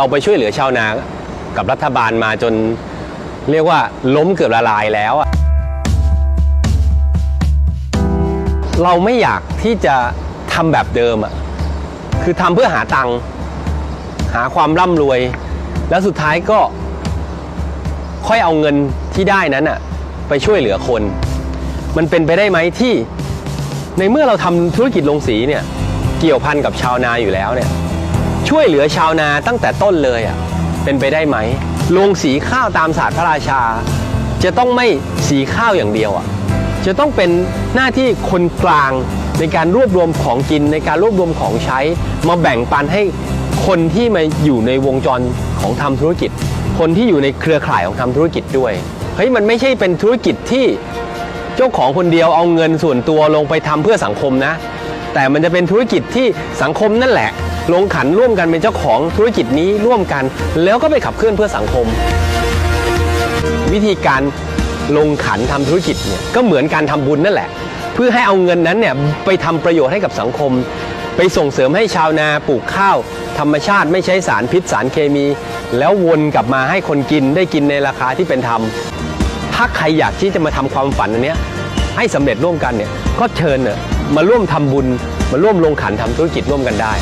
เราไปช่วยเหลือชาวนากับรัฐบาลมาจนเรียกว่าล้มเกือบละลายแล้วอะเราไม่อยากที่จะทำแบบเดิมอะคือทำเพื่อหาตังค์หาความร่ำรวย แล้วสุดท้ายก็ค่อยเอาเงินที่ได้นั้นอะไปช่วยเหลือคน มันเป็นไปได้ไหมที่ ในเมื่อเราทำธุรกิจลงสีเนี่ยเกี่ยวพันกับชาวนาอยู่แล้วเนี่ย ช่วยเหลือชาวนาตั้งแต่ต้นเลยอะเป็นไปได้ไหมลงสีข้าวตามศาสตร์พระราชา จะต้องไม่สีข้าวอย่างเดียวอะจะต้องเป็นหน้าที่คนกลางในการรวบรวมของกินในการรวบรวมของใช้ มาแบ่งปันให้คนที่มาอยู่ในวงจรของทำธุรกิจ คนที่อยู่ในเครือข่ายของทำธุรกิจด้วยเฮ้ยมันไม่ใช่เป็นธุรกิจที่เจ้าของคนเดียวเอาเงินส่วนตัวลงไปทำเพื่อสังคมนะ แต่มันจะเป็นธุรกิจที่สังคมนั่นแหละ ลงขันร่วมกันเป็นเจ้าของธุรกิจนี้ร่วมกัน แล้วก็ไปขับเคลื่อนเพื่อสังคม วิธีการลงขันทำธุรกิจเนี่ยก็เหมือนการทำบุญนั่นแหละ เพื่อให้เอาเงินนั้นเนี่ยไปทำประโยชน์ให้กับสังคม ไปส่งเสริมให้ชาวนาปลูกข้าว ธรรมชาติไม่ใช้สารพิษสารเคมี แล้ววนกลับมาให้คนกินได้กินในราคาที่เป็นธรรมถ้าใครอยากที่จะมาทำความฝันอันเนี้ยให้สำเร็จร่วมกันเนี่ยก็เชิญเน่ะมาร่วมทำบุญมาร่วมลงขันทำธุรกิจร่วมกันได้